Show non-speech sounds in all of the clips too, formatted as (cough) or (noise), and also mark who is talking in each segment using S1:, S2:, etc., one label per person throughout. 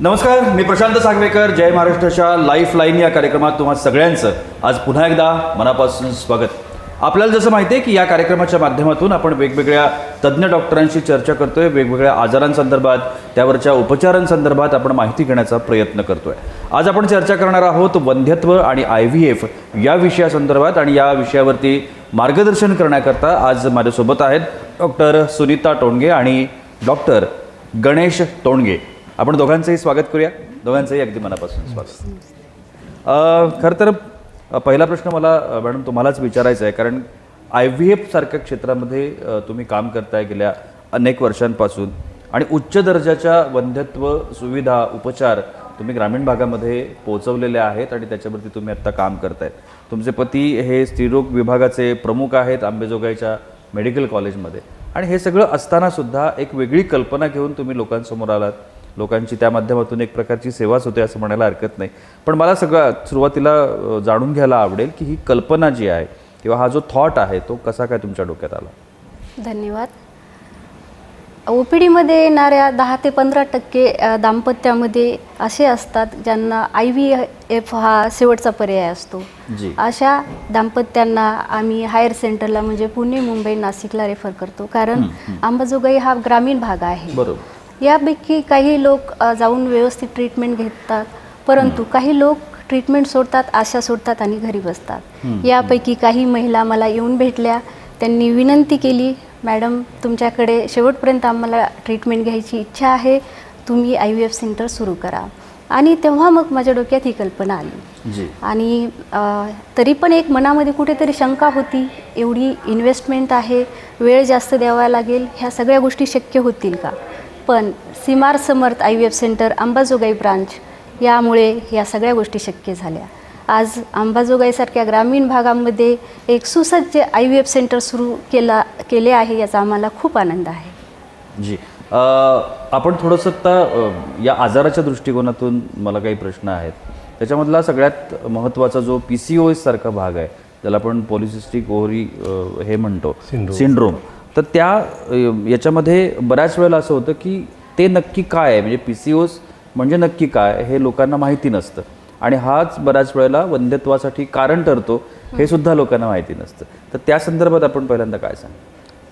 S1: नमस्कार मी प्रशांत सांगवेकर जय महाराष्ट्राच्या life line या कार्यक्रमात तुम्हा सगळ्यांचं. आज पुन्हा एकदा मनापासून स्वागत. आपल्याला जसं माहिती आहे की या कार्यक्रमाच्या माध्यमातून आपण वेगवेगळ्या तज्ज्ञ डॉक्टरांशी चर्चा करतोय वेगवेगळ्या आजारांसंदर्भात त्यावरच्या उपचारांसंदर्भात आपण माहिती घेण्याचा प्रयत्न करतोय. आज आपण चर्चा करणार आहोत वंध्यत्व आणि आय व्ही एफ या विषयासंदर्भात आणि या विषयावरती मार्गदर्शन करण्याकरता आज माझ्यासोबत आहेत डॉक्टर सुनीता टोणगे आणि डॉक्टर गणेश टोणगे. आपण दोघांचंही स्वागत करूया. दोघांचंही अगदी मनापासून स्वागत. खरं तर पहिला प्रश्न मला मॅडम तुम्हालाच विचारायचा आहे कारण आय व्ही एफ सारख्या क्षेत्रामध्ये तुम्ही काम करताय गेल्या अनेक वर्षांपासून. आणि उच्च दर्जाच्या वंध्यत्व सुविधा उपचार तुम्ही ग्रामीण भागामध्ये पोचवलेले आहेत आणि त्याच्यावरती तुम्ही आत्ता काम करतायत तुमचे पती हे स्त्रीरोग विभागाचे प्रमुख आहेत आंबेजोगाईच्या मेडिकल कॉलेजमध्ये. आणि हे सगळं असताना सुद्धा एक वेगळी कल्पना घेऊन तुम्ही लोकांसमोर आलात. लोकांची त्या माध्यमातून एक प्रकारची सेवाच होते असं म्हणायला हरकत नाही. पण मला सगळं सुरुवातीला जाणून घ्यायला आवडेल की ही कल्पना जी आहे किंवा हा जो थॉट आहे तो कसा काय तुमच्या डोक्यात आला?
S2: धन्यवाद. ओ पी डीमध्ये येणाऱ्या दहा ते पंधरा टक्के दाम्पत्यामध्ये असे असतात ज्यांना आय व्ही एफ हा शेवटचा पर्याय असतो. अशा दाम्पत्यांना आम्ही हायर सेंटरला म्हणजे पुणे मुंबई नाशिकला रेफर करतो. कारण अंबाजोगाई हा ग्रामीण भाग आहे.
S1: बरोबर.
S2: यापैकी काही लोक जाऊन व्यवस्थित ट्रीटमेंट घेतात. परंतु काही लोक ट्रीटमेंट सोडतात आशा सोडतात आणि घरी बसतात. यापैकी काही महिला मला येऊन भेटल्या. त्यांनी विनंती केली मॅडम तुमच्याकडे शेवटपर्यंत आम्हाला ट्रीटमेंट घ्यायची इच्छा आहे. तुम्ही आय व्ही एफ सेंटर सुरू करा. आणि तेव्हा मग माझ्या डोक्यात ही कल्पना आली. आणि तरी पण एक मनामध्ये कुठेतरी शंका होती एवढी इन्व्हेस्टमेंट आहे वेळ जास्त द्यावा लागेल ह्या सगळ्या गोष्टी शक्य होतील का? पण Simar Samarth I V F centre Ambajogai branch यामुळे या सगळ्या गोष्टी शक्य झाल्या. आज अंबाजोगाईसारख्या ग्रामीण भागामध्ये एक सुसज्ज आय व्ही एफ सेंटर सुरू केला केले आहे याचा आम्हाला खूप आनंद आहे.
S1: जी. आपण थोडंसं आता या आजाराच्या दृष्टिकोनातून मला काही प्रश्न आहेत. त्याच्यामधला सगळ्यात महत्त्वाचा जो पी सी ओ एस सारखा भाग आहे ज्याला आपण पॉलिसिस्टिक ओव्हरी अ, हे म्हणतो. सिंड्रोम तर त्या याच्यामध्ये बऱ्याच वेळेला असं होतं की ते नक्की काय आहे? म्हणजे पी सी ओस म्हणजे नक्की काय हे लोकांना माहिती नसतं. आणि हाच बऱ्याच वेळेला वंध्यत्वासाठी कारण ठरतो हे सुद्धा लोकांना माहिती नसतं. तर त्या संदर्भात आपण पहिल्यांदा काय सांग?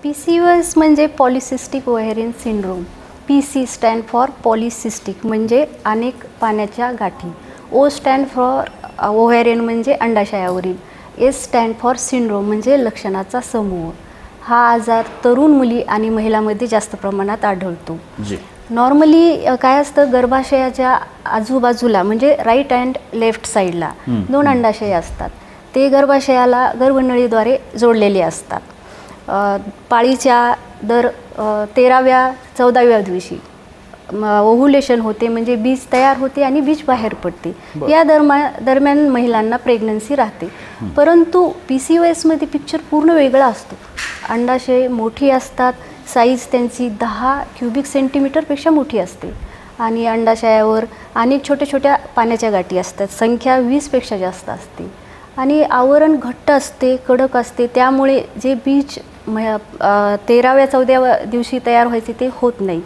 S2: पी सी ओ एस म्हणजे polycystic ovarian syndrome P C stand for polycystic म्हणजे अनेक पाण्याच्या गाठी. ओ स्टँड फॉर ओव्हेरियन म्हणजे अंडाशयावरील. एस स्टँड फॉर सिंड्रोम म्हणजे लक्षणाचा समूह. हा आजार तरुण मुली आणि महिलांमध्ये जास्त प्रमाणात आढळतो. नॉर्मली काय असतं गर्भाशयाच्या आजूबाजूला म्हणजे राईट अँड लेफ्ट साईडला दोन अंडाशय असतात. ते गर्भाशयाला गर्भनळीद्वारे जोडलेले असतात. पाळीच्या दर तेराव्या चौदाव्या दिवशी ओव्हुलेशन होते म्हणजे बीज तयार होते आणि बीज बाहेर पडते. या दरम्यान दरम्यान महिलांना प्रेग्नन्सी राहते. परंतु पी सी ओ एसमध्ये पिक्चर पूर्ण वेगळा असतो. अंडाशय मोठी असतात. साईज त्यांची दहा क्युबिक सेंटीमीटरपेक्षा मोठी असते. आणि अंडाशयावर अनेक छोट्या छोट्या पाण्याच्या गाठी असतात. संख्या वीसपेक्षा जास्त असते. आणि आवरण घट्ट असते कडक असते. त्यामुळे जे बीज म तेराव्या चौदाव्या दिवशी तयार व्हायचे ते होत नाही.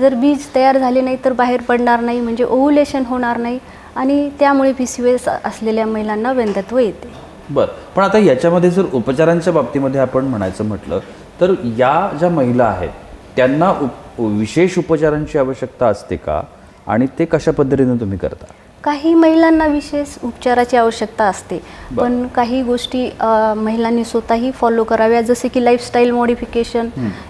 S2: जर बीज तयार झाले नाही तर बाहेर पडणार नाही. म्हणजे ओव्हुलेशन होणार नाही. आणि त्यामुळे पी सी एस असलेल्या महिलांना व्यंधत्व येते.
S1: बरं. पण आता याच्यामध्ये जर उपचारांच्या बाबतीमध्ये आपण म्हणायचं म्हटलं तर या ज्या महिला आहेत त्यांना उप विशेष उपचारांची आवश्यकता असते का? आणि ते कशा पद्धतीने तुम्ही करता?
S2: काही महिलांना विशेष उपचाराची आवश्यकता असते. पण काही गोष्टी अ, महिलांनी स्वतःही फॉलो कराव्या जसे की लाईफस्टाईल मॉडिफिकेशन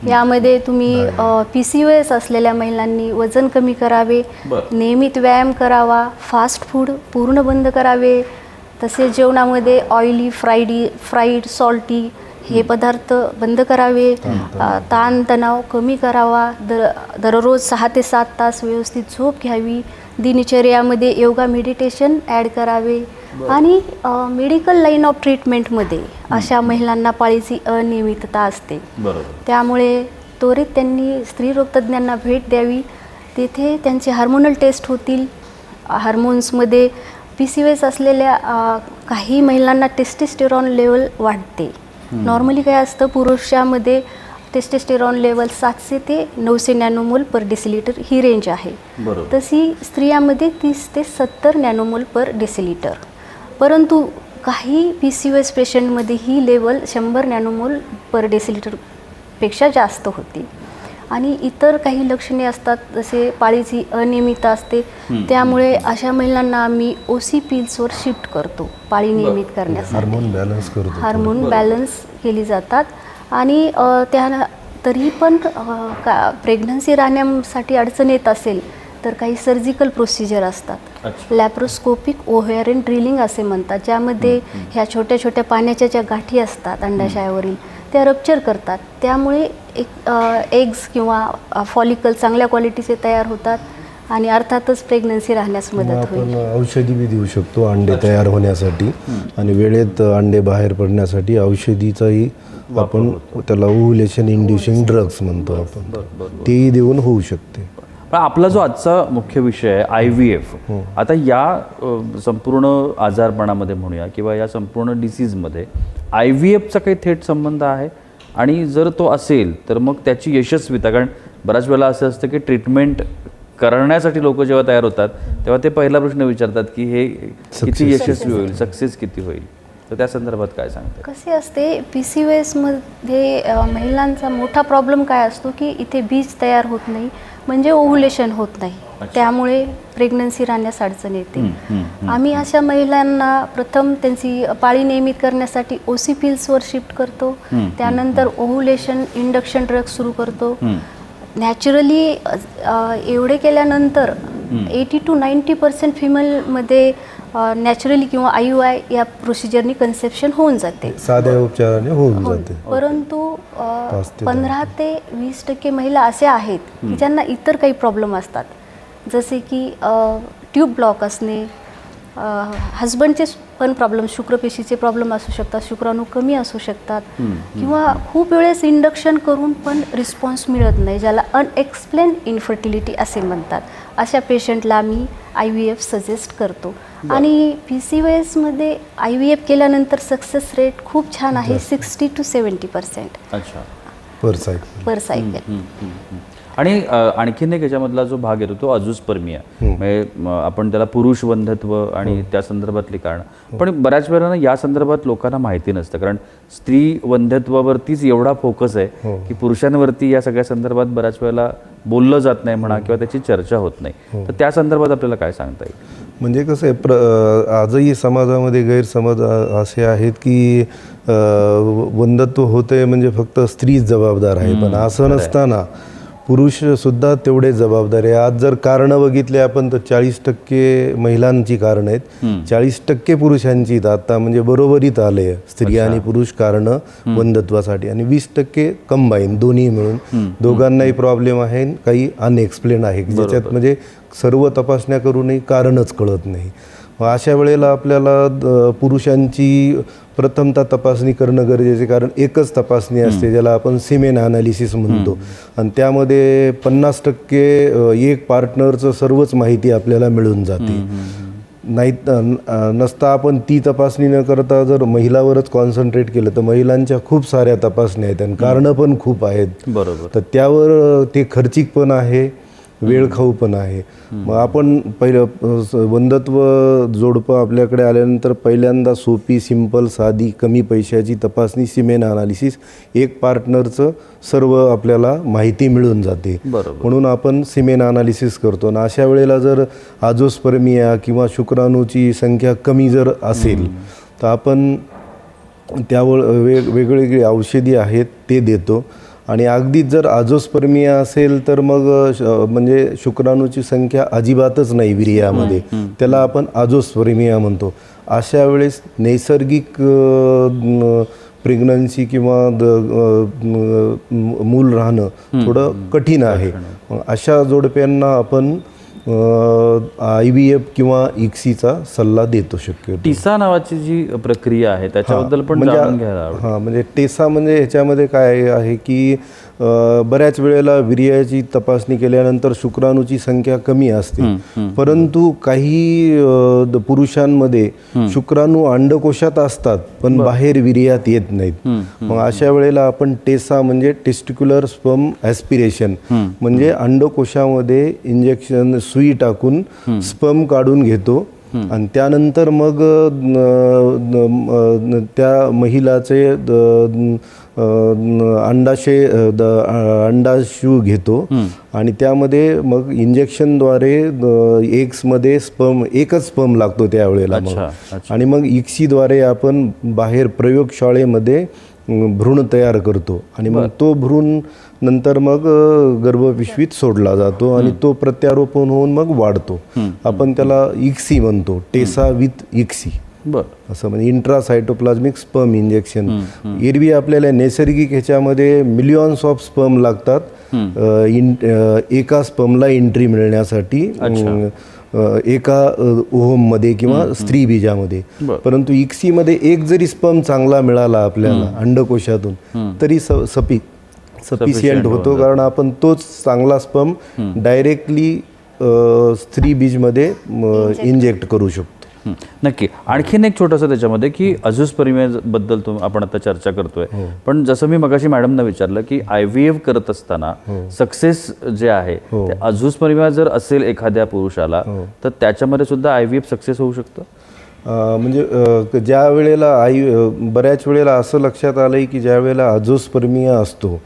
S2: यामध्ये तुम्ही पी सी एस असलेल्या महिलांनी वजन कमी करावे.
S1: बरं.
S2: नियमित व्यायाम करावा. फास्ट फूड पूर्ण बंद करावे. तसेच जेवणामध्ये ऑइली फ्राईडी फ्राईड सॉल्टी हे पदार्थ बंद करावे. अ, ताण तणाव कमी करावा. दर दररोज सहा ते सात तास व्यवस्थित झोप घ्यावी. दिनचर्यामध्ये योगा मेडिटेशन ॲड करावे. आणि मेडिकल लाईन ऑफ ट्रीटमेंटमध्ये अशा महिलांना पाळीची अनियमितता असते. त्यामुळे त्वरित त्यांनी स्त्रीरोग तज्ज्ञांना भेट द्यावी. तेथे त्यांचे हार्मोनल टेस्ट होतील. हार्मोन्समध्ये पी सी एस असलेल्या काही महिलांना टेस्टेस्टेरॉन लेवल वाढते. नॉर्मली काय असतं पुरुषामध्ये टेस्टेस्टेरॉन लेवल सातशे ते नऊशे नॅनोमोल पर डेसिलिटर ही रेंज आहे. तशी स्त्रियामध्ये तीस ते सत्तर नॅनोमोल पर डेसिलिटर परंतु काही पी सी एस पेशंटमध्ये ही लेवल शंभर नॅनोमोल पर डेसिलिटरपेक्षा जास्त होती. आणि इतर काही लक्षणे असतात जसे पाळीची अनियमितता असते त्यामुळे अशा महिलांना आम्ही ओ सी पिल्सवर शिफ्ट करतो पाळी नियमित करण्यासाठी.
S3: हार्मोन बॅलन्स करतो.
S2: हार्मोन बॅलन्स केली जातात. आणि त्या तरीही पण का प्रेग्नन्सी राहण्यासाठी अडचण येत असेल तर काही सर्जिकल प्रोसिजर असतात. लॅप्रोस्कोपिक ओव्हॅरिन ड्रिलिंग असे म्हणतात ज्यामध्ये ह्या छोट्या छोट्या पाण्याच्या ज्या गाठी असतात अंडाशयावरील त्या रप्चर करतात. त्यामुळे एक एग्स किंवा फॉलिकल चांगल्या क्वालिटीचे तयार होतात आणि अर्थातच प्रेग्नन्सी राहण्यास
S3: मग
S2: मदत
S3: आपण
S2: होईल.
S3: औषधी बी देऊ शकतो अंडे तयार होण्यासाठी आणि वेळेत अंडे बाहेर पडण्यासाठी औषधीचाही आपण त्याला ओव्हुलेशन इंड्युसिंग ड्रग्स म्हणतो आपण. तेही देऊन होऊ शकते.
S1: पण आपला जो आजचा मुख्य विषय आहे आय व्ही एफ आता या अ, संपूर्ण आजारपणामध्ये म्हणूया किंवा या संपूर्ण डिसीजमध्ये आय व्ही एफचा काही थेट संबंध आहे? आणि जर तो असेल तर मग त्याची यशस्वीता कारण बऱ्याच वेळेला असं असतं की ट्रीटमेंट करण्यासाठी लोक जेव्हा तयार होतात तेव्हा ते पहिला प्रश्न विचारतात की हे किती यशस्वी होईल सक्सेस किती होईल? तर त्या संदर्भात काय सांगते
S2: कसे असते पी सी ओ एसमध्ये महिलांचा मोठा प्रॉब्लेम काय असतो की इथे बीज तयार होत नाही म्हणजे ओव्हुलेशन होत नाही. त्यामुळे प्रेग्नन्सी राहण्यास अडचण येते. आम्ही अशा महिलांना प्रथम त्यांची पाळी नियमित करण्यासाठी ओ सी पिल्सवर शिफ्ट करतो. त्यानंतर ओव्हुलेशन इंडक्शन ड्रग सुरू करतो. नॅचरली एवढे केल्यानंतर एटी टू नाईंटी पर्सेंट फिमेलमध्ये नॅचरली किंवा आय यू आय या प्रोसिजरनी कन्सेप्शन होऊन जाते.
S3: साध्या उपचाराने होऊन
S2: हो.
S3: जाते.
S2: परंतु पंधरा ते वीस टक्के महिला असे आहेत की ज्यांना इतर काही प्रॉब्लेम असतात. जसे की ट्यूब ब्लॉक असणे हजबंडचे पण प्रॉब्लेम शुक्रपेशीचे प्रॉब्लेम असू शकतात शुक्राणू कमी असू शकतात. किंवा खूप वेळेस इंडक्शन करून पण रिस्पॉन्स मिळत नाही ज्याला अनएक्सप्लेन इन्फर्टिलिटी असे म्हणतात. अशा पेशंटला आम्ही आय व्ही एफ सजेस्ट करतो. आणि पी सी व्ही एसमध्ये आय व्ही एफ केल्यानंतर सक्सेस रेट खूप छान आहे सिक्स्टी टू सेवन्टी पर्सेंट
S1: अच्छा.
S3: पर सायकल
S1: आणि आणखीन एक याच्यामधला जो भाग येतो तो अजुस्पर्मिया. म्हणजे आपण त्याला पुरुष बंधत्व आणि त्या संदर्भातली कारण. पण बऱ्याच वेळेला ना या संदर्भात लोकांना माहिती नसतं. कारण स्त्री वंध्यत्वावरतीच एवढा फोकस आहे की पुरुषांवरती या सगळ्या संदर्भात बऱ्याच वेळेला बोललं जात नाही म्हणा किंवा त्याची चर्चा होत नाही. तर त्या संदर्भात आपल्याला काय सांगता येईल?
S3: म्हणजे कसं आहे प्र आजही समाजामध्ये गैरसमज असे आहेत की अ, वंदत्व होते म्हणजे फक्त स्त्रीच जबाबदार आहे. पण असं नसताना पुरुष सुद्धा तेवढे जबाबदार आहे. आज जर कारणं बघितले आपण तर चाळीस टक्के महिलांची कारणं आहेत. चाळीस टक्के पुरुषांची आता म्हणजे बरोबरीत आले स्त्री आणि पुरुष कारणं वंदत्वासाठी. आणि वीस टक्के कंबाईन दोन्ही मिळून. दोघांनाही प्रॉब्लेम आहे काही अनएक्सप्लेन आहे. ज्याच्यात म्हणजे सर्व तपासण्या करूनही कारणच कळत नाही. अशा वेळेला आपल्याला पुरुषांची प्रथमतः तपासणी करणं गरजेचे. कारण एकच तपासणी असते ज्याला आपण सिमेन अनालिसिस म्हणतो. आणि त्यामध्ये पन्नास टक्के एक पार्टनरचं सर्वच माहिती आपल्याला मिळून जाते. नाही नसता आपण ती तपासणी न करता जर महिलावरच कॉन्सन्ट्रेट केलं तर महिलांच्या खूप साऱ्या तपासण्या आहेत आणि कारणं पण खूप आहेत.
S1: बरोबर.
S3: तर त्यावर ते खर्चिक पण आहे. वेळखाऊ पण आहे. मग आपण पहिलं वंदत्व जोडपं आपल्याकडे आल्यानंतर पहिल्यांदा सोपी सिंपल साधी कमी पैशाची तपासणी सिमेन अनालिसिस एक पार्टनरचं सर्व आपल्याला माहिती मिळून जाते. म्हणून आपण सिमेन अनालिसिस करतो. आणि अशा वेळेला जर आजोस्पर्मिया किंवा शुक्राणूची संख्या कमी जर असेल तर आपण त्यावर वेग वेगवेगळी औषधी आहेत ते देतो. आणि अगदीच जर आजोस्पर्मिया असेल तर मग म्हणजे शुक्राणूची संख्या अजिबातच नाही वीर्यामध्ये. त्याला आपण आजोस्पर्मिया म्हणतो. अशा वेळेस नैसर्गिक प्रेग्नन्सी किंवा मूल राहणं थोडं कठीण आहे. अशा जोडप्यांना आपण आय व्ही एफ किंवा इक्सीचा सल्ला देतो शक्यतो.
S1: टिसा नावाची जी प्रक्रिया आहे त्याच्याबद्दल पण
S3: म्हणजे-
S1: जाणून घ्यायला
S3: हां म्हणजे टेसा म्हणजे ह्याच्यामध्ये काय आहे की बऱ्याच वेळेला वीर्याची तपासणी केल्यानंतर शुक्राणूची संख्या कमी असते. परंतु काही पुरुषांमध्ये शुक्राणू अंडकोशात असतात पण बाहेर वीर्यात येत नाहीत. मग अशा वेळेला आपण टेसा म्हणजे टेस्टिक्युलर स्पम ॲस्पिरेशन म्हणजे अंडकोशामध्ये इंजेक्शन सुई टाकून स्पम काढून घेतो. आणि त्यानंतर मग त्या महिलाचे अंडाशय द अंडाशू घेतो. आणि त्यामध्ये मग इंजेक्शनद्वारे एग्समध्ये स्पम एकच स्पम लागतो त्यावेळेला मग. आणि मग इक्सीद्वारे आपण बाहेर प्रयोगशाळेमध्ये भ्रूण तयार करतो. आणि मग तो भ्रूण नंतर मग गर्भपिशवीत सोडला जातो आणि तो प्रत्यारोपण होऊन मग वाढतो. आपण त्याला इक्सी म्हणतो. TESA with ICSI.
S1: बरं.
S3: असं म्हणजे इंट्रासायटोप्लाझ्मिक स्पर्म इंजेक्शन एरवी आपल्याला नैसर्गिक ह्याच्यामध्ये मिलियन्स ऑफ स्पर्म लागतात. इन एका स्पर्मला एंट्री मिळण्यासाठी एका ओहममध्ये किंवा स्त्री बीजामध्ये. परंतु इक्सीमध्ये एक जरी स्पर्म चांगला मिळाला आपल्याला अंडकोशातून तरी स- सपी सफिशियंट होतो कारण आपण तोच चांगला स्पर्म डायरेक्टली स्त्री बीजमध्ये इंजेक्ट करू शकतो.
S1: नक्की. आणखीन एक छोटंसं त्याच्यामध्ये की अजूसबद्दल तुम आपण आता चर्चा करतोय. पण जसं मी मगाशी मॅडमना विचारलं की आय व्ही एफ करत असताना सक्सेस जे आहे ते अजूस परिमेय जर असेल एखाद्या पुरुषाला तर त्याच्यामध्ये सुद्धा आय व्ही एफ सक्सेस होऊ शकतं?
S3: म्हणजे ज्या वेळेला आई बऱ्याच वेळेला असं लक्षात आलंय की ज्या वेळेला अजोस्पर्मिया असतो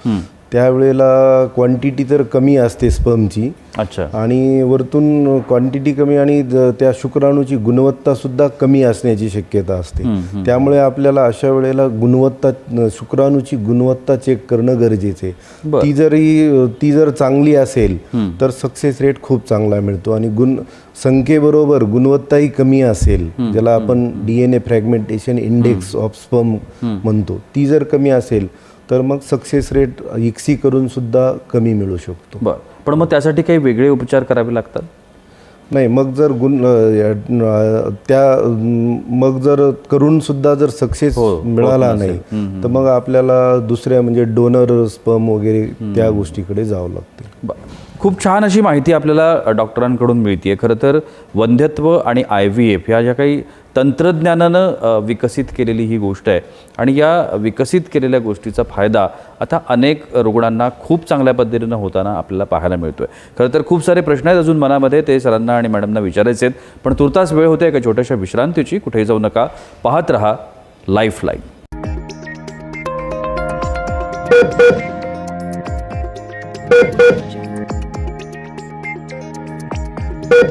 S3: त्यावेळेला क्वांटिटी तर कमी असते स्पर्मची
S1: अच्छा.
S3: आणि वरतून क्वांटिटी कमी आणि त्या शुक्राणूची गुणवत्ता सुद्धा कमी असण्याची शक्यता असते. त्यामुळे आपल्याला अशा वेळेला गुणवत्ता शुक्राणूची गुणवत्ता चेक करणं गरजेचे ती जरी ती जर चांगली असेल तर सक्सेस रेट खूप चांगला मिळतो. आणि गुण संख्येबरोबर गुणवत्ताही कमी असेल ज्याला आपण D N A fragmentation index of sperm म्हणतो ती जर कमी असेल तर मग सक्सेस रेट इक्सी करून सुद्धा कमी मिळू शकतो.
S1: बरं. पण मग त्यासाठी काही वेगळे उपचार करावे लागतात?
S3: नाही मग जर गुण त्या मग जर करून सुद्धा जर सक्सेस मिळाला नाही तर मग आपल्याला दुसऱ्या म्हणजे डोनर स्पर्म वगैरे त्या गोष्टीकडे जावं लागते.
S1: खूप छान अशी माहिती आपल्याला डॉक्टरांकडून मिळते खरं तर वंध्यत्व आणि आय व्ही एफ ह्या ज्या काही तंत्रज्ञानानं विकसित केलेली ही गोष्ट आहे. आणि या विकसित केलेल्या गोष्टीचा फायदा आता अनेक रुग्णांना खूप चांगल्या पद्धतीनं होताना आपल्याला पाहायला मिळतो आहे खरं तर खूप सारे प्रश्न आहेत अजून मनामध्ये ते सरांना आणि मॅडमना विचारायचे आहेत पण तुर्तास वेळ होते एका छोट्याशा विश्रांतीची. कुठेही जाऊ नका. पाहत रहा लाईफ लाईन
S4: रस्ते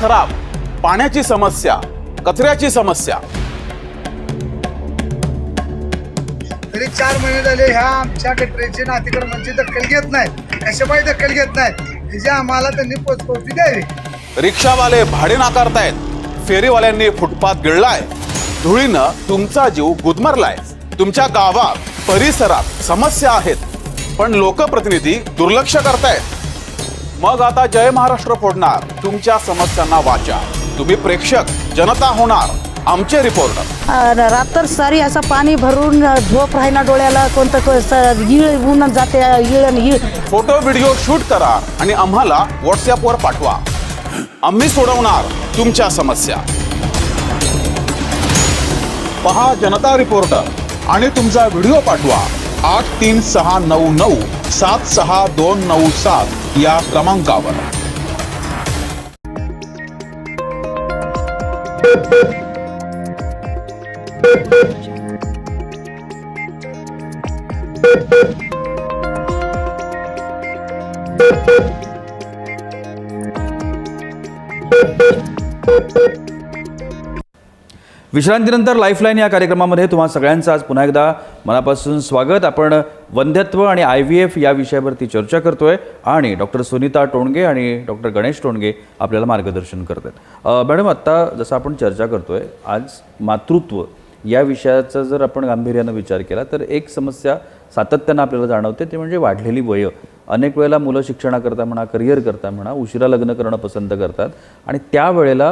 S4: खराब पाण्याची समस्या कचऱ्याची समस्या.
S5: तरी चार महिने झाले ह्या आमच्या गटरीचे नातेकर्मांची दखल घेत नाहीत कशापायी दखल घेत नाहीत त्याची आम्हाला त्यांनी पोचपावती द्यावी.
S4: रिक्षावाले भाडे नाकारतायत. फेरीवाल्यांनी फुटपाथ गिळलाय. धुळीनं तुमचा जीव गुदमरलाय. तुमच्या गावात परिसरात समस्या आहेत. पण लोकप्रतिनिधी दुर्लक्ष करतायत. मग आता जय महाराष्ट्र फोडणार. तुमच्या समस्यांना वाचा. तुम्ही प्रेक्षक जनता होणार. आमचे रिपोर्टर.
S6: रात्र सारी असं पाणी भरून झोप राहिना डोळ्याला कोणतं ऊन जाते
S4: फोटो व्हिडिओ शूट करा आणि आम्हाला व्हॉट्सअपवर पाठवा. आम्ही सोडवणार तुमच्या समस्या. पहा जनता रिपोर्टर आणि तुमचा व्हिडिओ पाठवा. आठ तीन सहा नऊ नऊ सात सहा दोन नऊ सात या क्रमांकावर.
S1: विश्रांतीनंतर लाईफलाईन या कार्यक्रमामध्ये तुम्हा सगळ्यांचं आज पुन्हा एकदा मनापासून स्वागत. आपण वंध्यत्व आणि आय व्ही एफ या विषयावरती चर्चा करतोय आणि डॉक्टर सुनीता टोणगे आणि डॉक्टर गणेश टोणगे आपल्याला मार्गदर्शन करत आहेत मॅडम आत्ता जसं आपण चर्चा करतोय आज मातृत्व या विषयाचा जर आपण गांभीर्यानं विचार केला तर एक समस्या सातत्यानं आपल्याला जाणवते ते म्हणजे वाढलेली वय. अनेक वेळेला मुलं शिक्षणाकरता म्हणा करिअर करता म्हणा उशिरा लग्न करणं पसंत करतात. आणि त्यावेळेला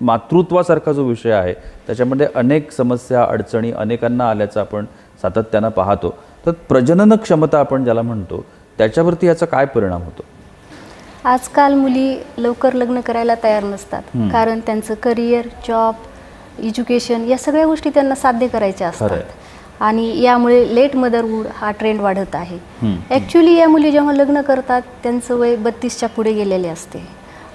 S1: मातृत्वासारखा जो विषय आहे त्याच्यामध्ये अनेक समस्या अडचणी अनेकांना आल्याचं आपण सातत्यानं पाहतो. तर प्रजनन क्षमता आपण ज्याला म्हणतो त्याच्यावरती याचा काय परिणाम होतो?
S2: आजकाल मुली लवकर लग्न करायला तयार नसतात. कारण त्यांचं करिअर जॉब एज्युकेशन या सगळ्या गोष्टी त्यांना साध्य करायच्या. असतात. आणि यामुळे लेट मदरहूड हा ट्रेंड वाढत आहे. ॲक्च्युली या मुली जेव्हा लग्न करतात त्यांचं वय बत्तीसच्या पुढे गेलेले असते.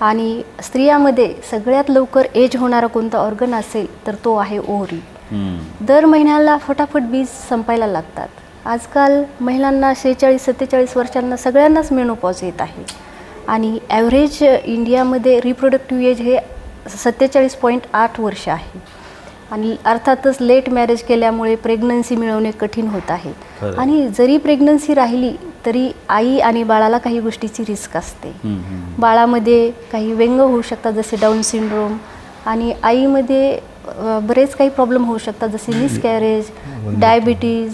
S2: आणि स्त्रियामध्ये सगळ्यात लवकर एज होणारा कोणता ऑर्गन असेल तर तो आहे ओव्हरी दर महिन्याला फटाफट बीज संपायला लागतात. आजकाल महिलांना शेहेचाळीस सत्तेचाळीस वर्षांना सगळ्यांनाच मेनोपॉज येत आहे. आणि ॲव्हरेज इंडियामध्ये रिप्रोडक्टिव्ह एज हे सत्तेचाळीस पॉईंट आठ वर्ष आहे. आणि अर्थातच लेट मॅरेज केल्यामुळे प्रेग्नन्सी मिळवणे कठीण होत आहे. आणि जरी प्रेग्नन्सी राहिली तरी आई आणि बाळाला काही गोष्टीची रिस्क असते. बाळामध्ये काही व्यंग होऊ शकतात जसे डाऊन सिंड्रोम आणि आईमध्ये बरेच काही प्रॉब्लेम होऊ शकतात जसे मिसकॅरेज डायबिटीज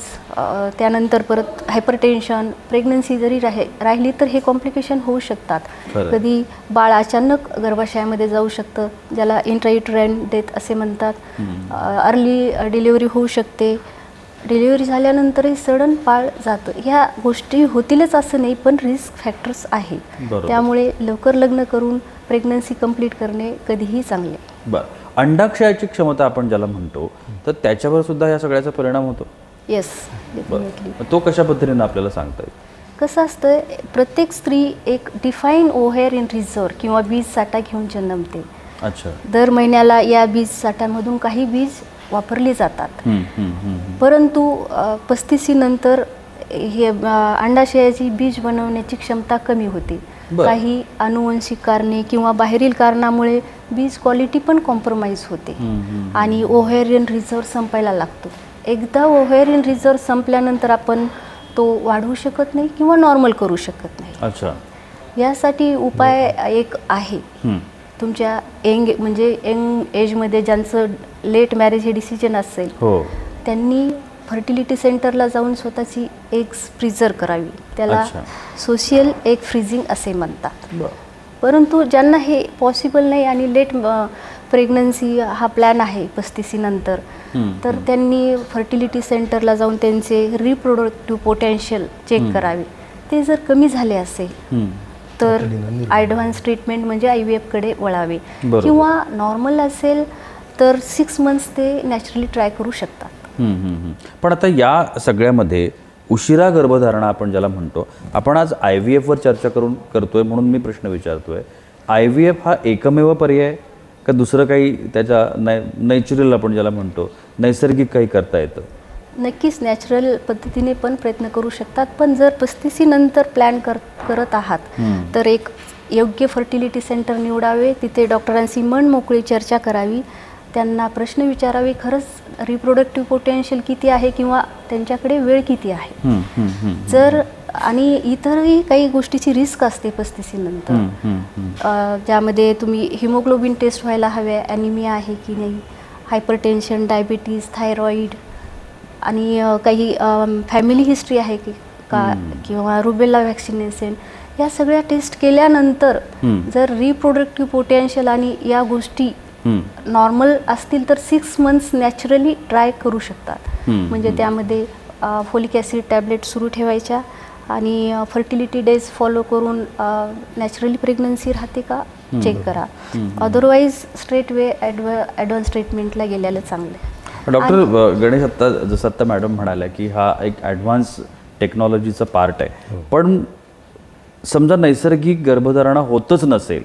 S2: त्यानंतर परत हायपरटेन्शन प्रेग्नन्सी जरी राहे राहिली तर हे कॉम्प्लिकेशन होऊ शकतात. कधी बाळ अचानक गर्भाशयामध्ये जाऊ शकतं ज्याला इंट्रायुट्राईन डेथ असे म्हणतात. अर्ली डिलिव्हरी होऊ शकते. डिलिव्हरी झाल्यानंतरही सडन पाळ जातं. ह्या गोष्टी होतीलच असं नाही पण रिस्क फॅक्टर्स आहे. त्यामुळे लवकर लग्न करून प्रेग्नन्सी कंप्लीट करणे कधीही चांगले.
S1: बरं. अंडाक्षयाची क्षमता आपण ज्याला म्हणतो तर त्याच्यावर सुद्धा या सगळ्याचा परिणाम होतो.
S2: येस
S1: तो कशा पद्धतीने आपल्याला सांगता येईल?
S2: कसं असतं प्रत्येक स्त्री एक डिफाईन ओहेअर इन रिझर्व किंवा बीज साठा घेऊन जन्मते.
S1: अच्छा.
S2: दर महिन्याला या बीज साठ्यांमधून काही बीज वापरली जातात. परंतु अ, पस्तीसीनंतर हे अंडाशयाची बीज बनवण्याची क्षमता कमी होते. काही अनुवंशिक कारणे किंवा बाहेरील कारणामुळे बीज क्वालिटी पण कॉम्प्रोमाइज होते. आणि ओव्हेरियन रिझर्व संपायला लागतो. एकदा ओव्हेरियन रिझर्व संपल्यानंतर आपण तो वाढवू शकत नाही किंवा नॉर्मल करू शकत नाही.
S1: अच्छा.
S2: यासाठी उपाय एक आहे. तुमच्या यंग म्हणजे यंग एजमध्ये ज्यांचं लेट मॅरेज हे डिसिजन असेल
S1: हो.
S2: त्यांनी फर्टिलिटी सेंटरला जाऊन स्वतःची एग्स फ्रीजर करावी त्याला. सोशियल एग फ्रीजिंग असे म्हणतात. परंतु ज्यांना हे पॉसिबल नाही आणि लेट प्रेग्नन्सी हा प्लॅन आहे पस्तीसीनंतर तर त्यांनी फर्टिलिटी सेंटरला जाऊन त्यांचे रिप्रोडक्टिव्ह पोटेन्शियल चेक करावे ते जर कमी झाले असेल. तर ॲडव्हान्स ट्रीटमेंट म्हणजे आय व्ही एफकडे वळावे. किंवा नॉर्मल असेल तर सिक्स मंथ्स ते नॅचरली ट्राय करू शकतात.
S1: पण आता या सगळ्यामध्ये उशिरा गर्भधारणा आपण ज्याला म्हणतो आपण आज आय व्ही एफवर चर्चा करून करतोय म्हणून मी प्रश्न विचारतोय. आय व्ही एफ हा एकमेव पर्याय आहे? का दुसरं काही त्याच्या नै नॅचरल आपण ज्याला म्हणतो नैसर्गिक काही करता येतं?
S2: नक्कीच नॅचरल पद्धतीने पण प्रयत्न करू शकतात पण जर पस्तीसीनंतर प्लॅन कर करत आहात तर एक योग्य फर्टिलिटी सेंटर निवडावे तिथे डॉक्टरांशी मन मोकळी चर्चा करावी त्यांना प्रश्न विचारावे खरंच रिप्रोडक्टिव्ह पोटेन्शियल किती आहे किंवा त्यांच्याकडे वेळ किती आहे. जर आणि इतरही काही गोष्टीची रिस्क असते पस्तीसीनंतर ज्यामध्ये तुम्ही हिमोग्लोबिन टेस्ट व्हायला हवे ॲनिमिया आहे की नाही हायपरटेन्शन डायबिटीज थायरॉईड आणि काही फॅमिली हिस्ट्री आहे की का किंवा रुबेला व्हॅक्सिनेशन या सगळ्या टेस्ट केल्यानंतर. जर रिप्रोडक्टिव्ह पोटेन्शियल आणि या गोष्टी. नॉर्मल असतील तर सिक्स मंथ्स नॅचरली ट्राय करू शकतात. म्हणजे त्यामध्ये फोलिक ॲसिड टॅबलेट सुरू ठेवायच्या आणि फर्टिलिटी डेज फॉलो करून नॅचरली प्रेग्नन्सी राहते का? चेक करा. अदरवाईज स्ट्रेट वे ॲडव ॲडव्हान्स ट्रीटमेंटला गेलेलं चांगलं
S1: डॉक्टर गणेश आत्ता जसं आत्ता मॅडम म्हणाल्या की हा एक ॲडव्हान्स टेक्नॉलॉजीचा पार्ट आहे. पण समजा नैसर्गिक गर्भधारणा होतच नसेल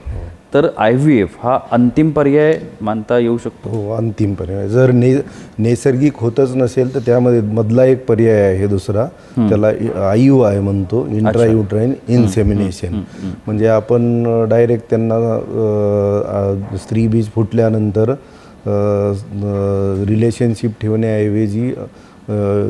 S1: तर आय व्ही एफ हा अंतिम पर्याय मानता येऊ शकतो.
S3: हो अंतिम पर्याय. जर ने नैसर्गिक होतच नसेल तर त्यामध्ये मधला एक पर्याय आहे दुसरा. त्याला आय यू आय म्हणतो इंट्रायुट्राईन इन्सेमिनेशन म्हणजे आपण डायरेक्ट त्यांना स्त्री बीज फुटल्यानंतर रिलेशनशिप ठेवण्याऐवजी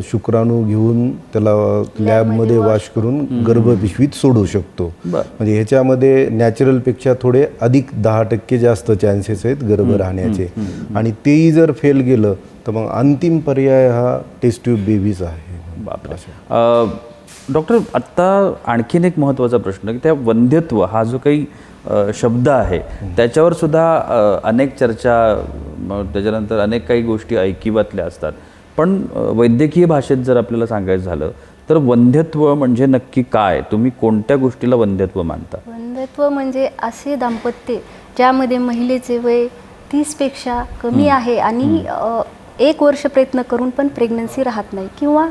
S3: शुक्राणू घेऊन त्याला लॅबमध्ये वॉश करून गर्भपिशवीत सोडू शकतो. म्हणजे ह्याच्यामध्ये नॅचरलपेक्षा थोडे अधिक दहा टक्के जास्त चान्सेस आहेत गर्भ राहण्याचे. आणि तेही जर फेल गेलं तर मग अंतिम पर्याय हा टेस्ट ट्यूब बेबीज आहे.
S1: डॉक्टर आत्ता आणखीन एक महत्त्वाचा प्रश्न की त्या वंध्यत्व हा जो काही शब्द आहे त्याच्यावर सुद्धा अनेक चर्चा त्याच्यानंतर अनेक काही गोष्टी ऐकिवातल्या असतात. पण वैद्यकीय भाषेत जर आपल्याला सांगायचं झालं तर वंध्यत्व म्हणजे नक्की काय? तुम्ही कोणत्या गोष्टीला वंध्यत्व मानता?
S2: वंध्यत्व म्हणजे असे दाम्पत्य ज्यामध्ये महिलेचे वय तीसपेक्षा कमी आहे आणि एक वर्ष प्रयत्न करून पण प्रेग्नन्सी राहत नाही किंवा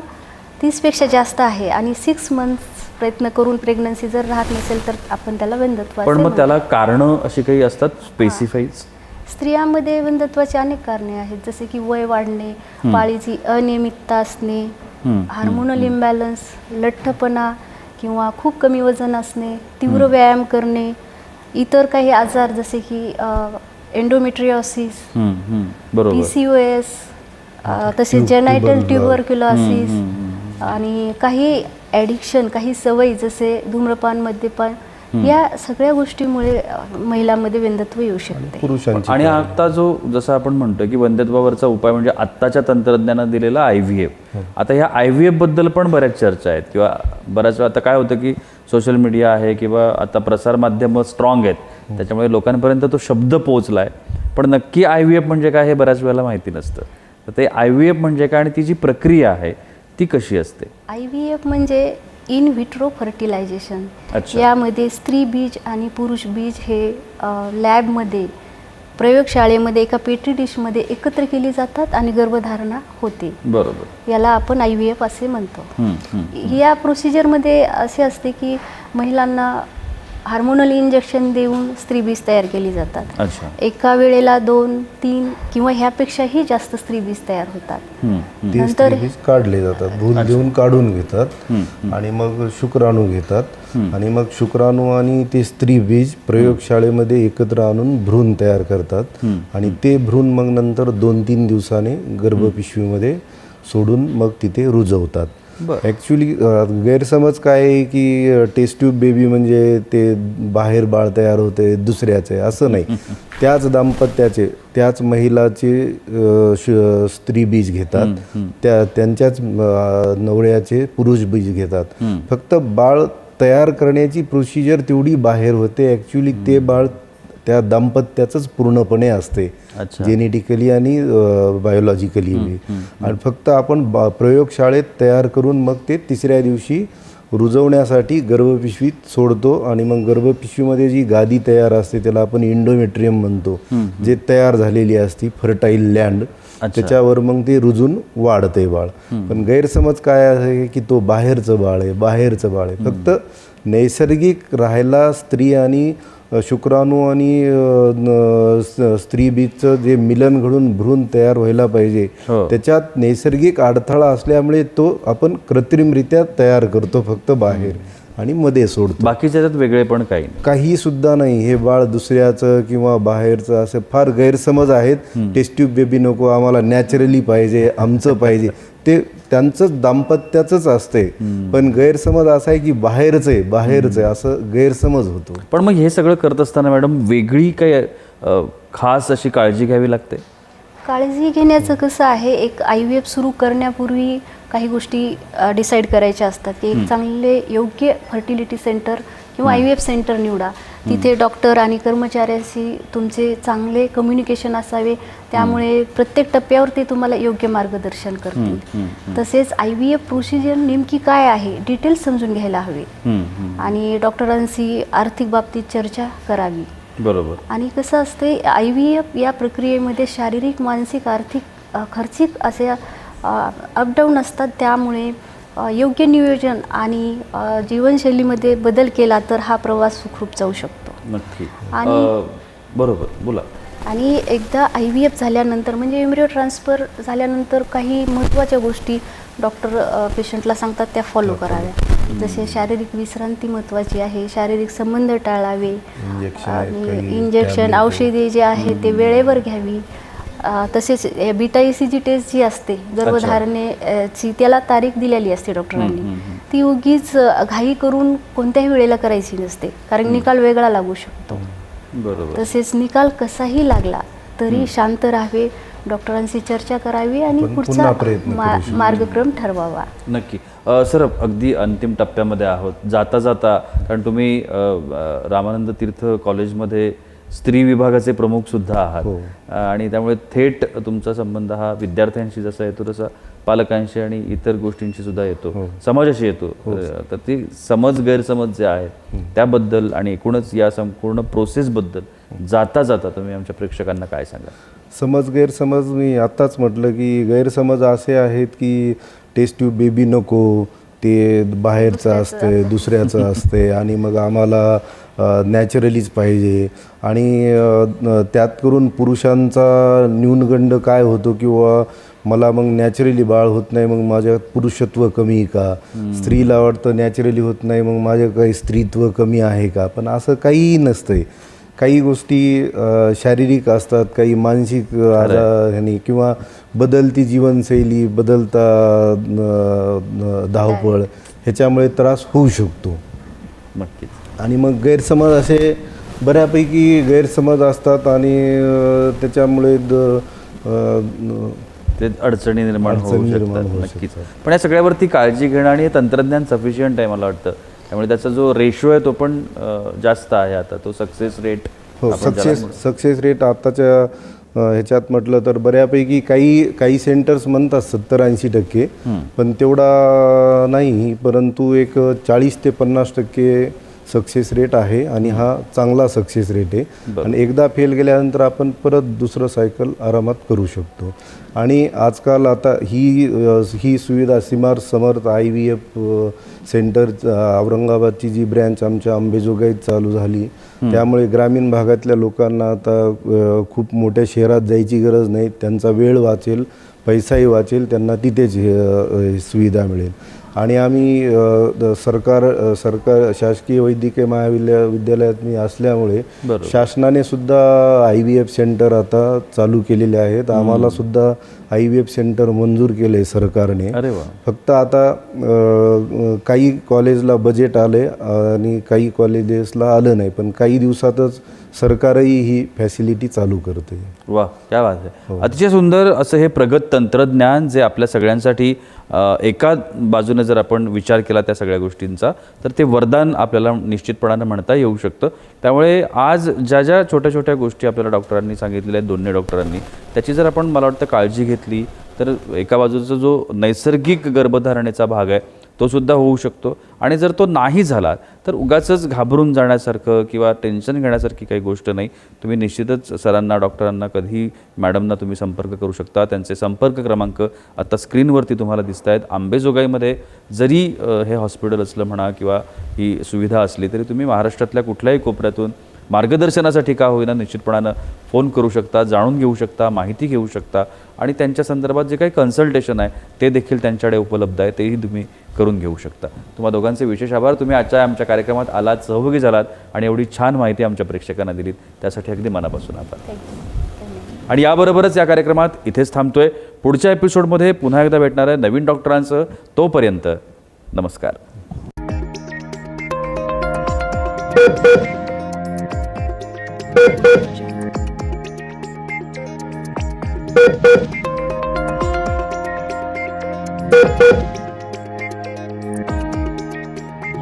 S2: तीसपेक्षा जास्त आहे आणि सिक्स मंथ्स प्रयत्न करून प्रेग्नन्सी जर राहत नसेल तर आपण त्याला वंध्यत्व
S1: पण मग. त्याला कारणं अशी काही असतात? स्पेसिफाईज
S2: स्त्रियांमध्ये वंध्यत्वाचे अनेक कारणे आहेत. जसे की वय वाढणे पाळीची अनियमितता असणे हार्मोनल इम्बॅलन्स लठ्ठपणा किंवा खूप कमी वजन असणे तीव्र व्यायाम करणे इतर काही आजार जसे की endometriosis P C O S तसेच जेनायटल ट्युबरक्युलॉसिस आणि काही ॲडिक्शन काही सवयी जसे धूम्रपान मद्यपान या सगळ्या गोष्टीमुळे महिलांमध्ये वंध्यत्व येऊ शकते.
S3: पुरुषांची
S1: आणि आता जो जसं आपण म्हणतो की वंध्यत्वावरचा उपाय म्हणजे आत्ताच्या तंत्रज्ञानात दिलेला आय व्ही एफ. आता ह्या आय व्ही एफबद्दल पण बऱ्याच चर्चा आहेत. किंवा बऱ्याच वेळा आता काय होतं की सोशल मीडिया आहे किंवा आता प्रसारमाध्यमं स्ट्रॉंग आहेत. त्याच्यामुळे लोकांपर्यंत तो शब्द पोहोचला आहे पण नक्की आय व्ही एफ म्हणजे काय हे बऱ्याच वेळेला माहिती नसतं. तर ते आय व्ही एफ म्हणजे काय आणि ती जी प्रक्रिया आहे ती कशी असते?
S2: आय व्ही एफ म्हणजे इन व्हिट्रो फर्टिलायझेशन. यामध्ये स्त्री बीज आणि पुरुष बीज हे लॅबमध्ये प्रयोगशाळेमध्ये एका पेट्री डिशमध्ये एकत्र केली जातात आणि गर्भधारणा होते
S1: बरोबर
S2: याला आपण आय व्ही एफ असे म्हणतो. या प्रोसिजरमध्ये असे असते की महिलांना हार्मोनल इंजेक्शन देऊन स्त्री बीज तयार केली जातात.
S1: अच्छा.
S2: एका वेळेला दोन तीन किंवा ह्यापेक्षाही जास्त स्त्री बीज तयार होतात.
S1: हम्म,
S3: ते
S2: नंतर-
S3: स्त्रीबीज काढले जातात. भूल देऊन काढून घेतात आणि मग शुक्राणू घेतात. आणि मग शुक्राणू आणि ते स्त्री बीज प्रयोगशाळेमध्ये एकत्र आणून भ्रूण तयार करतात. आणि ते भ्रूण मग नंतर दोन तीन दिवसाने गर्भपिशवीमध्ये सोडून मग तिथे रुजवतात. ॲक्च्युली गैरसमज काय आहे की टेस्ट ट्यूब बेबी म्हणजे ते बाहेर बाळ तयार होते दुसऱ्याचे असं नाही. (laughs) त्याच दाम्पत्याचे त्याच महिलाचे स्त्री बीज घेतात. त्या त्यांच्याच नवऱ्याचे पुरुष बीज घेतात. फक्त बाळ तयार करण्याची प्रोसिजर तेवढी बाहेर होते. ॲक्च्युली ते बाळ त्या दाम्पत्याचंच पूर्णपणे असते. जेनेटिकली आणि बायोलॉजिकली आणि फक्त आपण बा प्रयोगशाळेत तयार करून मग ते तिसऱ्या दिवशी रुजवण्यासाठी गर्भपिशवीत सोडतो आणि मग गर्भपिशवीमध्ये जी गादी तयार असते त्याला आपण इंडोमेट्रियम म्हणतो. जे तयार झालेली असती फर्टाईल लँड त्याच्यावर मग ते रुजून वाढते बाळ. पण गैरसमज काय आहे की तो बाहेरचं बाळ आहे बाहेरचं बाळ आहे. फक्त नैसर्गिक राहायला स्त्री आणि शुक्राणू आणि स्त्री बीजचं जे मिलन घडून भ्रूण तयार व्हायला पाहिजे
S1: हो.
S3: त्याच्यात नैसर्गिक अडथळा असल्यामुळे तो आपण कृत्रिमरित्या तयार करतो फक्त बाहेर आणि मध्ये सोडतो.
S1: बाकीच्या त्यात वेगळे पण काही नाही.
S3: काही सुद्धा नाही. हे बाळ दुसऱ्याचं किंवा बाहेरचं असं फार गैरसमज आहेत. टेस्ट ट्यूब बेबी नको आम्हाला नॅचरली पाहिजे आमचं (laughs) पाहिजे. ते त्यांचंच दाम्पत्याचंच असते. पण गैरसमज असा आहे की बाहेरचं आहे बाहेरचं आहे असं गैरसमज होतो.
S1: पण मग हे सगळं करत असताना मॅडम वेगळी काही अ, खास अशी काळजी घ्यावी लागते?
S2: काळजी घेण्याचं कसं आहे? एक आय व्ही एफ सुरू करण्यापूर्वी काही गोष्टी डिसाईड करायच्या असतात. की एक चांगले योग्य फर्टिलिटी सेंटर किंवा आय व्ही एफ सेंटर निवडा. तिथे डॉक्टर आणि कर्मचाऱ्यांशी तुमचे चांगले कम्युनिकेशन असावे. त्यामुळे प्रत्येक टप्प्यावर ते तुम्हाला योग्य मार्गदर्शन करतील. तसेच आय व्ही एफ प्रोसिजर नेमकी काय आहे डिटेल्स समजून घ्यायला हवे. आणि डॉक्टरांशी आर्थिक बाबतीत चर्चा करावी.
S1: बरोबर.
S2: आणि कसं असते आय व्ही एफ या प्रक्रियेमध्ये शारीरिक मानसिक आर्थिक खर्चिक असे अपडाऊन असतात. त्यामुळे योग्य नियोजन आणि जीवनशैलीमध्ये बदल केला तर हा प्रवास सुखरूप जाऊ शकतो.
S1: नक्की.
S2: आणि-
S1: बरोबर. बोला.
S2: आणि एकदा आय व्ही एफ झाल्यानंतर म्हणजे एम्ब्रिओ ट्रान्सफर झाल्यानंतर काही महत्त्वाच्या गोष्टी डॉक्टर पेशंटला सांगतात त्या फॉलो कराव्या. जसे शारीरिक विश्रांती महत्त्वाची आहे शारीरिक संबंध टाळावे
S3: इंजेक्शन
S2: औषधे जे आहे ते वेळेवर घ्यावी. तसेच बीटा जी टेस्ट जी असते गर्भधारणेची त्याला तारीख दिलेली असते डॉक्टरांनी. ती उगीच घाई करून कोणत्याही वेळेला करायची नसते कारण निकाल वेगळा लागू शकतो.
S1: बरोबर.
S2: तसेच निकाल कसाही लागला तरी शांत राहावे डॉक्टरांशी चर्चा करावी आणि पुढचा मा-. मार्गक्रम ठरवावा.
S1: नक्की. सर अगदी अंतिम टप्प्यामध्ये आहोत. जाता जाता कारण तुम्ही रामानंद तीर्थ कॉलेजमध्ये स्त्री विभागाचे प्रमुख सुद्धा आहात.
S3: हो.
S1: आणि त्यामुळे थेट तुमचा संबंध हा विद्यार्थ्यांशी जसा येतो तसा पालकांशी आणि इतर गोष्टींशी सुद्धा येतो
S3: हो.
S1: समाजाशी येतो. अ, तर ती समज गैरसमज जे आहेत त्याबद्दल आणि एकूणच या संपूर्ण प्रोसेसबद्दल जाता जाता तुम्ही आमच्या प्रेक्षकांना काय सांगा
S3: समज गैरसमज मी आत्ताच म्हटलं की गैरसमज असे आहेत की टेस्ट ट्यूब बेबी नको ते बाहेरचं असते दुसऱ्याचं असते आणि मग आम्हाला नॅचरलीच पाहिजे. आणि त्यात करून पुरुषांचा न्यूनगंड काय होतो किंवा मला मग नॅचरली बाळ होत नाही मग माझ्यात पुरुषत्व कमी का? स्त्रीला वाटतं नॅचरली होत नाही मग माझं काही स्त्रीत्व कमी आहे का? पण असं काहीही नसतंय. काही गोष्टी अ, शारीरिक असतात काही मानसिक आजार ह्यानी किंवा बदलती जीवनशैली बदलता अ, धावपळ ह्याच्यामुळे त्रास होऊ शकतो.
S1: नक्कीच.
S3: आणि मग गैरसमज असे बऱ्यापैकी गैरसमज असतात आणि अ, त्याच्यामुळे द- अ, न-
S1: ते अडचणी निर्माण होऊ
S3: अडचणी निर्माण
S1: शकतात
S3: होऊ
S1: नक्कीच. पण या सगळ्यावरती काळजी घेणं आणि हे तंत्रज्ञान सफिशियंट आहे मला वाटतं. त्यामुळे त्याचा जो रेशो आहे तो पण जास्त आहे आता. तो सक्सेस रेट
S3: हो सक्सेस सक्सेस रेट आत्ताच्या अ, ह्याच्यात म्हटलं तर बऱ्यापैकी काही काही सेंटर्स म्हणतात सत्तर ऐंशी टक्के पण तेवढा नाही परंतु एक चाळीस ते पन्नास टक्के सक्सेस रेट आहे आणि हा चांगला सक्सेस रेट आहे. आणि एकदा फेल गेल्यानंतर आपण परत दुसरं सायकल आरामात करू शकतो. आणि आजकाल आता ही ही सुविधा Simar Samarth I V F centre औरंगाबादची जी ब्रँच आमच्या अंबेजोगाईत चालू झाली त्यामुळे ग्रामीण भागातल्या लोकांना आता खूप मोठ्या शहरात जायची गरज नाही त्यांचा वेळ वाचेल. पैसाही वाचेल त्यांना तिथेच सुविधा मिळेल. आणि आम्ही सरकार सरकार शासकीय वैद्यकीय महाविद्या विद्यालयात मी असल्यामुळे. शासनाने सुद्धा आय व्ही एफ सेंटर आता चालू केलेले आहेत. आम्हाला सुद्धा आय व्ही एफ सेंटर मंजूर केले सरकारने.
S1: अरे वा.
S3: फक्त आता काही कॉलेजला बजेट आले आणि काही कॉलेजेसला आलं नाही. पण काही दिवसातच सरकारही ही फॅसिलिटी चालू करते.
S1: वा क्या बात आहे अतिशय सुंदर असं हे प्रगत तंत्रज्ञान जे आपल्या सगळ्यांसाठी एका बाजूने जर आपण विचार केला त्या सगळ्या गोष्टींचा तर ते वरदान आपल्याला निश्चितपणानं म्हणता येऊ शकतं. त्यामुळे आज ज्या ज्या छोट्या छोट्या गोष्टी आपल्याला डॉक्टरांनी सांगितलेल्या आहेत दोन्ही डॉक्टरांनी त्याची जर आपण मला वाटतं काळजी घेतली तर एका बाजूचा जो नैसर्गिक गर्भधारणेचा भाग आहे तोसुद्धा होऊ शकतो. आणि जर तो नाही झाला तर उगाचंच घाबरून जाण्यासारखं किंवा टेन्शन घेण्यासारखी काही गोष्ट नाही. तुम्ही निश्चितच सरांना डॉक्टरांना कधी मॅडमना तुम्ही संपर्क करू शकता. त्यांचे संपर्क क्रमांक आता स्क्रीनवरती तुम्हाला दिसत आहेत आंबेजोगाईमध्ये जरी हे हॉस्पिटल असलं म्हणा किंवा ही सुविधा असली तरी तुम्ही महाराष्ट्रातल्या कुठल्याही कोपऱ्यातून मार्गदर्शनासाठी का होईना निश्चितपणानं फोन करू शकता जाणून घेऊ शकता माहिती घेऊ शकता. आणि त्यांच्या संदर्भात जे काही कन्सल्टेशन आहे ते देखील त्यांच्याकडे उपलब्ध आहे. तेही तुम्ही करून घेऊ शकता. तुम्हा दोघांचे विशेष आभार. तुम्ही आजच्या आमच्या कार्यक्रमात आलात सहभागी झालात आणि एवढी छान माहिती आमच्या प्रेक्षकांना दिलीत. त्यासाठी अगदी मनापासून आभार. आणि याबरोबरच या कार्यक्रमात इथेच थांबतोय. पुढच्या एपिसोडमध्ये पुन्हा एकदा भेटणार आहे नवीन डॉक्टरांचं तोपर्यंत नमस्कार.
S7: Thank you. Thank